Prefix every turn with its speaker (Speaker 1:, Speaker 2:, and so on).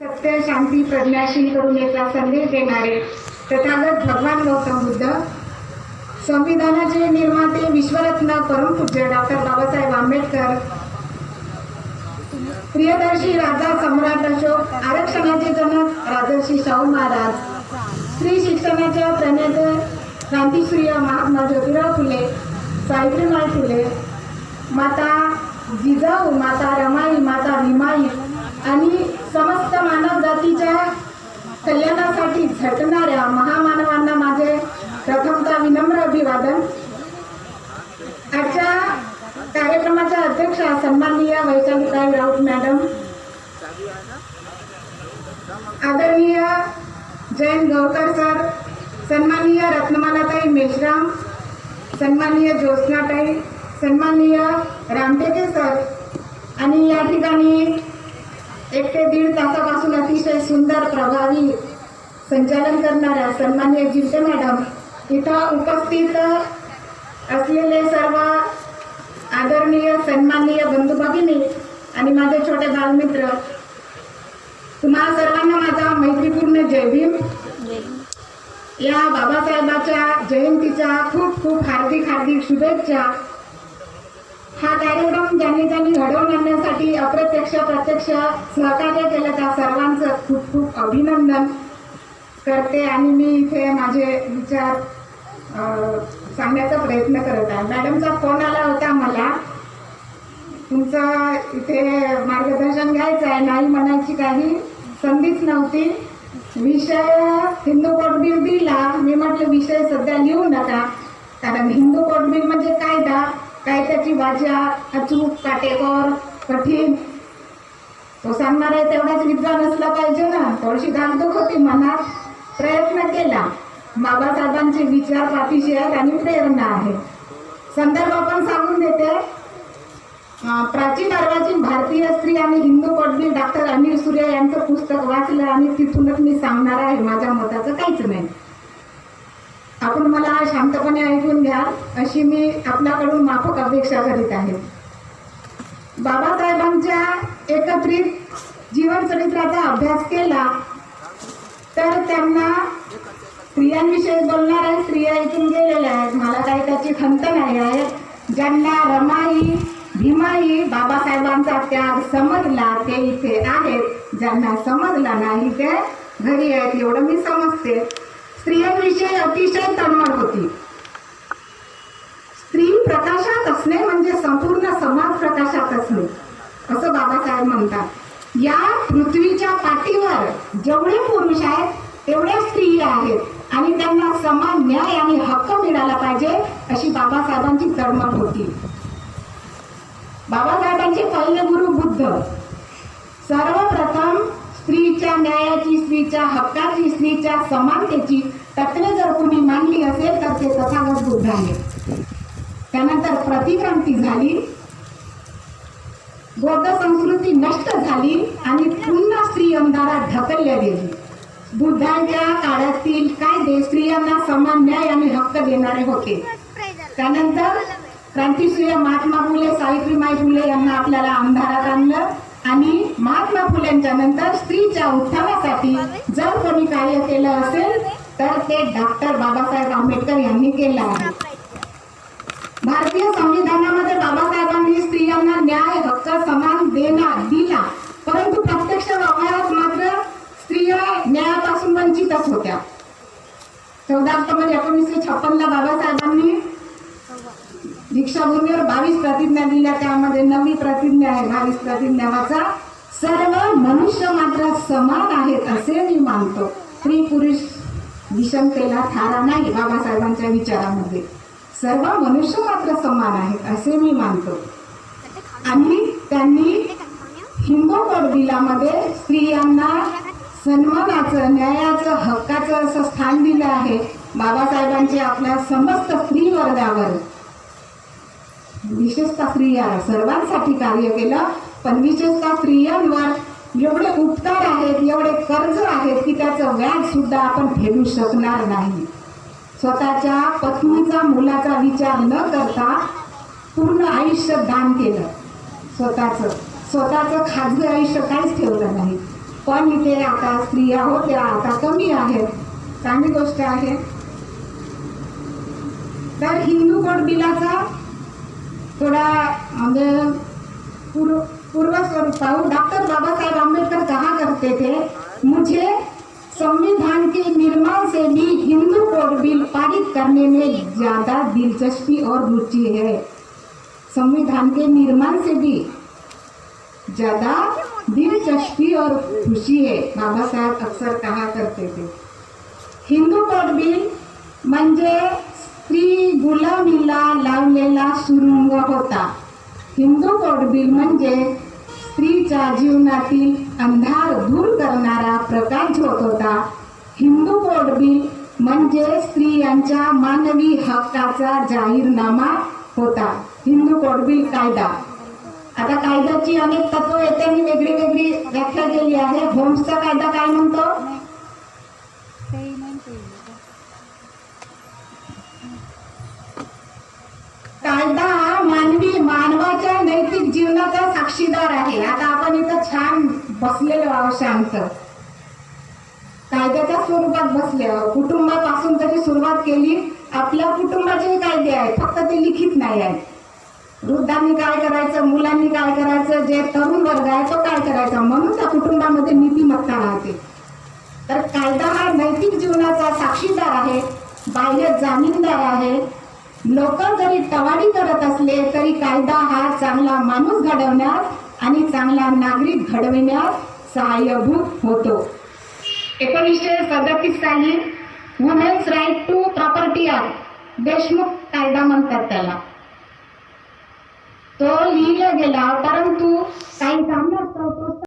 Speaker 1: सत्य शांती प्रज्ञाशील करून याचा संदेश देणारे तथागत भगवान गौतम बुद्ध संविधानाचे निर्माते विश्वरत्न परमपूज्य डॉक्टर बाबासाहेब आंबेडकर प्रियदर्शी राजा सम्राट अशोक आरक्षणाचे जनक राजर्षी शाहू महाराज स्त्री शिक्षणाच्या प्रणेत क्रांतीसूर्य महात्मा ज्योतिराव फुले सावित्रीबाई फुले माता जिजाऊ माता रमाई माता भीमाई आणि समस्त मानव जातीच्या कल्याणासाठी झटणाऱ्या महामानवांना माझे प्रथमता विनम्र अभिवादन आजच्या कार्यक्रमाच्या अध्यक्षा सन्माननीय वैशालीताई राऊत मॅडम आदरणीय जयंत गवकर सर सन्माननीय रत्नमालाताई मेश्राम सन्माननीय ज्योत्स्नाताई सन्माननीय रामटेके सर आणि या ठिकाणी एक ते दीड तासापासून अतिशय सुंदर प्रभावी संचालन करणाऱ्या सन्मान्य जिंते मॅडम इथं उपस्थित असलेले सर्व आदरणीय सन्माननीय बंधू भगिनी आणि माझे छोटे बालमित्र तुम्हा सर्वांना माझा मैत्रीपूर्ण जय भीम. या बाबासाहेबाच्या जयंतीच्या खूप खूप हार्दिक हार्दिक शुभेच्छा. हा कार्यक्रम ज्यांनी ज्यांनी घडवून आणण्यासाठी अप्रत्यक्ष प्रत्यक्ष सहकार्य केलं त्या सर्वांचं खूप खूप अभिनंदन. करते आणि मी इथे माझे विचार सांगण्याचा प्रयत्न करत आहे. मॅडमचा फोन आला होता मला. तुमचं इथे मार्गदर्शन घ्यायचं आहे नाही म्हणायची काही संधीच नव्हती. विषय हिंदू कोड दिला. मी म्हटलं विषय सध्या लिहू नका. कारण हिंदू कोड म्हणजे कायदा? काय त्याची भाज्या अचूक काटेकोर कठीण. तो सांगणार आहे तेवढाच विद्वान असला पाहिजे ना. थोडीशी धाकधूक होती मनात. प्रयत्न केला. बाबासाहेबांचे विचार पाठीशी आणि प्रेरणा आहे संदर्भ पण सांगून देते. प्राचीन अर्वाचीन भारतीय स्त्री आणि हिंदू पदवी डॉक्टर अनिल सूर्य यांचं पुस्तक वाचलं आणि तिथूनच मी सांगणार आहे माझ्या मताचं काहीच नाही. आपण मला शांतपणे ऐकून घ्या अशी मी आपल्याकडून माफक अपेक्षा करीत आहे. बाबासाहेबांच्या एकत्रित जीवनचरित्राचा अभ्यास केला तर त्यांना स्त्रियांविषयी बोलणार आहे स्त्रिया इथून गेलेल्या आहेत. मला काही त्याची खंत नाही आहे. ज्यांना रमाई भीमाई बाबासाहेबांचा त्याग समजला ते इथे आहेत. ज्यांना समजला नाही ते घरी आहेत. एवढं मी समजते. स्त्रियांविषयी अतिशय तळमळ होती. स्त्री प्रकाशात असणे म्हणजे संपूर्ण समाज प्रकाशात असणे असं बाबासाहेब म्हणतात. या पृथ्वीच्या पाठीवर जेवढे पुरुष आहेत तेवढ्या स्त्री आहेत. आणि त्यांना समान न्याय आणि हक्क मिळाला पाहिजे अशी बाबासाहेबांची तळमळ होती. बाबासाहेबांचे पहिले गुरु बुद्ध. सर्वप्रथम स्त्रीच्या न्यायाची स्त्रीच्या हक्काची स्त्रीच्या समानतेची तत्वे जर तुम्ही मांडली असेल तर ते तथागत बुद्ध आहे त्यानंतर प्रतिक्रांती झाली. बौद्ध संस्कृती नष्ट झाली आणि पुन्हा स्त्री अंधारात ढकलल्या गेली. बुद्धांच्या काळातील कायदे स्त्रियांना समान न्याय आणि हक्क देणारे होते. त्यानंतर क्रांतीसूर्य महात्मा फुले सावित्रीबाई फुले यांना आपल्याला अंधारात आणलं आणि महात्मा फुलेंच्या नंतर स्त्रीच्या उत्थानासाठी जर कोणी कार्य केलं असेल तर ते डॉक्टर बाबासाहेब आंबेडकर यांनी केलं आहे. भारतीय संविधानामध्ये बाबासाहेबांनी स्त्रियांना न्याय हक्क समान देणार दिला. परंतु प्रत्यक्ष व्यवहारात मात्र स्त्रिया न्यायापासून वंचितच होत्या. चौदा ऑक्टोबर एकोणीसशे छप्पनला बाबासाहेबांनी दीक्षाभूमीवर बावीस प्रतिज्ञा दिल्या. त्यामध्ये नवी प्रतिज्ञा आहे. बावीस प्रतिज्ञावाचा सर्व मनुष्य मात्र समान आहेत असे मी मानतो. स्त्री पुरुष विषमतेला थारा नाही बाबासाहेबांच्या विचारामध्ये. सर्व मनुष्य मात्र समान आहेत असे मी मानतो. आणि त्यांनी हिंदू कोड बिलामध्ये स्त्रियांना सन्मानाचं न्यायाचं हक्काचं असं स्थान दिलं आहे. बाबासाहेबांचे आपल्या समस्त स्त्री वर्गावर. विशेषतः स्त्रिया सर्वांसाठी कार्य केलं पण विशेषतः स्त्रियांवर एवढे उपकार आहेत एवढे कर्ज आहेत की त्याचं व्याज सुद्धा आपण फेडू शकणार नाही. स्वतःच्या पत्नीचा मुलाचा विचार न करता पूर्ण आयुष्य दान केलं. स्वतःचं स्वतःचं खाजगी आयुष्य काहीच ठेवलं नाही. पण इथे आता स्त्रिया होत्या आता कमी आहेत. चांगली गोष्ट आहे. तर हिंदू कोड बिलाचा थोड़ा म्हणजे पूर्व पूर्वस्वरूप डॉक्टर बाबासाहेब आंबेडकर कहा करते थे? मुझे संविधान के निर्माण से भी हिंदू कोड बिल पारित करने में ज़्यादा दिलचस्पी और रुचि है। संविधान के निर्माण से भी ज़्यादा दिलचस्पी और खुशी है, बाबा साहेब अक्सर कहा करते थे। हिंदू कोड बिल म्हणजे स्त्री गुलामीला लावलेला सुरुंग होता। हिंदू कोड बिल म्हणजे स्त्रीच्या जीवनातील अंधार दूर करणारा प्रकाश होत होता. हिंदू बोर्ड बिल म्हणजे स्त्रियांच्या मानवी हक्काचा जाहीरनामा होता. हिंदू कोड बिल कायदा. आता कायद्याची अनेक तत्व त्यांनी वेगळी वेगळी व्याख्या केली आहे. होम्सचा कायदा काय म्हणतो? कायदा हा मानवी मानवाच्या नैतिक जीवनाचा साक्षीदार आहे. आता आपण इथं छान बसलेलो आहोत शांत कायद्याच्या स्वरूपात बसले कुटुंबापासून तरी सुरुवात केली आपल्या कुटुंबाचे कायदे आहेत. फक्त ते लिखित नाही आहेत. वृद्धांनी काय करायचं मुलांनी काय करायचं जे तरुण वर्ग आहे तो काय करायचा? म्हणून त्या कुटुंबामध्ये नीतिमत्ता राहते. तर कायदा हा नैतिक जीवनाचा साक्षीदार आहे. बाह्य जामीनदार आहे. लोक जरी टवाडी करत असले तरी कायदा हा चांगला माणूस घडवण्यास आणि चांगला नागरिक घडविण्यास सहाय्यभूत होतो. एकोणीसशे सदतीस साली women's right to property R Deshmukh कायदा म्हणतात त्याला. तो लिहिला गेला परंतु काही सामना तो